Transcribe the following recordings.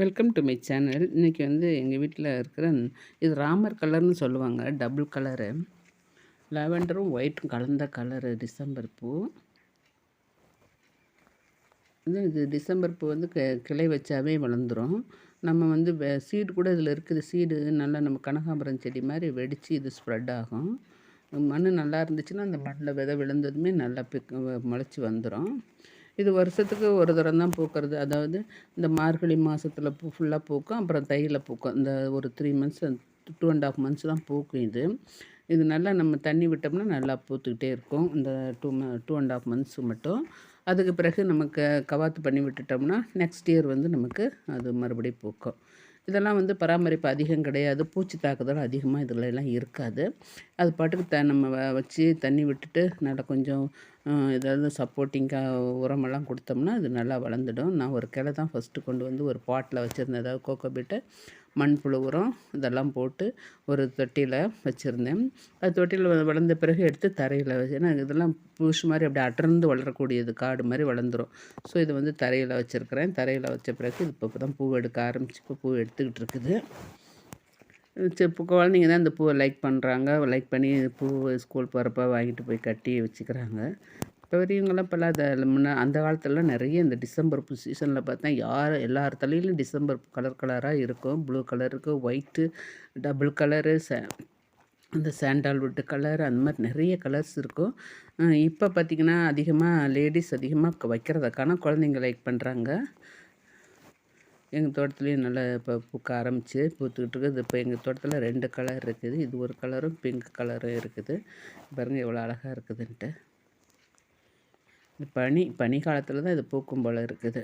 Welcome to my channel இன்றைக்கி வந்து எங்கள் வீட்டில் இருக்கிற இது ராமர் கலர்னு சொல்லுவாங்க. டபுள் கலரு லெவெண்டரும் ஒயிட்டும் கலந்த கலரு டிசம்பர் பூ. இது இது டிசம்பர் பூ வந்து க கிளை வச்சாவே வளர்ந்துடும் நம்ம வந்து சீடு கூட இதில் இருக்குது. சீடு நல்லா நம்ம கனகாம்பரம் செடி மாதிரி வெடித்து இது ஸ்ப்ரெட் ஆகும். மண் நல்லா இருந்துச்சுன்னா அந்த மண்ணில் விதை விழுந்ததுமே நல்லா பிக் முளைச்சி வந்துடும் இது வருஷத்துக்கு ஒரு தரம் தான் பூக்கிறது. அதாவது இந்த மார்கழி மாதத்தில் பூ ஃபுல்லாக பூக்கும். அப்புறம் தையில் பூக்கும். இந்த ஒரு three months two and half months தான் பூக்கும் இது. இது நல்லா நம்ம தண்ணி விட்டோம்னா நல்லா பூத்துக்கிட்டே இருக்கும். இந்த டூ ம டூ அண்ட் ஆஃப் மந்த்ஸ் மட்டும். அதுக்கு பிறகு நமக்கு கவாத்து பண்ணி விட்டுட்டோம்னா நெக்ஸ்ட் இயர் வந்து நமக்கு அது மறுபடியும் பூக்கும். இதெல்லாம் வந்து பராமரிப்பு அதிகம் கிடையாது. பூச்சி தாக்குதல் அதிகமாக இதில் எல்லாம் இருக்காது. அது பாட்டுக்கு த நம்ம வச்சு தண்ணி விட்டுட்டு நல்லா கொஞ்சம் ஏதாவது சப்போர்ட்டிங்காக உரமெல்லாம் கொடுத்தோம்னா அது நல்லா வளர்ந்துடும். நான் ஒரு கிளை தான் ஃபஸ்ட்டு கொண்டு வந்து ஒரு பாட்டில் வச்சுருந்தேன். ஏதாவது கோகோபீட்டை மண்புழு உரம் இதெல்லாம் போட்டு ஒரு தொட்டியில் வச்சுருந்தேன். அது தொட்டியில் வளர்ந்த பிறகு எடுத்து தரையில் வச்சு ஏன்னா இதெல்லாம் புஷ் மாதிரி அப்படியே அடர்ந்து வளரக்கூடியது காடு மாதிரி வளர்ந்துடும் ஸோ இது வந்து தரையில் வச்சுருக்கிறேன். தரையில் வச்ச பிறகு இது இப்போ தான் பூ எடுக்க ஆரம்பிச்சு இப்போ பூ எடுத்துக்கிட்டு இருக்குது. இப்போ குழந்தைங்க தான் இந்த பூவை லைக் பண்ணுறாங்க லைக் பண்ணி பூ ஸ்கூல் போகிறப்ப வாங்கிட்டு போய் கட்டி வச்சுக்கிறாங்க. பெரியவங்களாம் இப்போல்லாம் அதை முன்ன அந்த காலத்துலலாம் நிறைய இந்த டிசம்பர் பூ சீசனில் பார்த்தா யார் எல்லார் தலையிலும் டிசம்பர் கலர் கலராக இருக்கும். ப்ளூ கலருக்கு ஒயிட்டு டபுள் கலரு ச அந்த சாண்டால்வுட்டு கலர் அந்த மாதிரி நிறைய கலர்ஸ் இருக்கும். இப்போ பார்த்திங்கன்னா அதிகமாக லேடிஸ் அதிகமாக வைக்கிறதுக்கான குழந்தைங்க லைக் பண்ணுறாங்க எங்கள் தோட்டத்துலேயும் நல்லா இப்போ பூக்க ஆரம்பிச்சு பூத்துக்கிட்டு இருக்குது. இப்போ எங்கள் தோட்டத்தில் ரெண்டு கலர் இருக்குது. இது ஒரு கலரும் பிங்க் கலரும் இருக்குது. பாருங்கள் எவ்வளோ அழகாக இருக்குதுன்ட்டு. பனி பனி காலத்தில் தான் இது பூக்கும் போல் இருக்குது.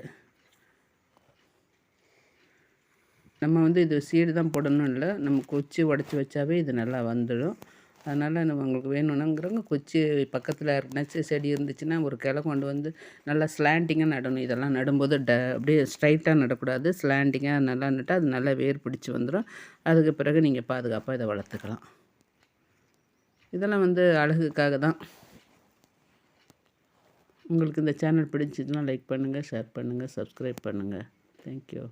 நம்ம வந்து இது சீடு தான் போடணும் இல்லை நம்ம கொச்சி உடச்சி வச்சாவே இது நல்லா வந்துடும். அதனால் நம்ம உங்களுக்கு வேணும்னாங்கிறவங்க குச்சி பக்கத்தில் நச்சு செடி இருந்துச்சுன்னா ஒரு கிளை கொண்டு வந்து நல்லா ஸ்லாண்டிங்காக நடணும். இதெல்லாம் நடும்போது ட அப்படியே ஸ்ட்ரைட்டாக நடக்கூடாது. ஸ்லாண்டிங்காக நல்லா நட்டால் அது நல்லா வேர் பிடிச்சி வந்துடும் அதுக்கு பிறகு நீங்கள் பாதுகாப்பாக இதை வளர்த்துக்கலாம். இதெல்லாம் வந்து அழகுக்காக தான். உங்களுக்கு இந்த சேனல் பிடிச்சதுன்னா லைக் பண்ணுங்கள் ஷேர் பண்ணுங்கள் சப்ஸ்கிரைப் பண்ணுங்கள் தேங்க்யூ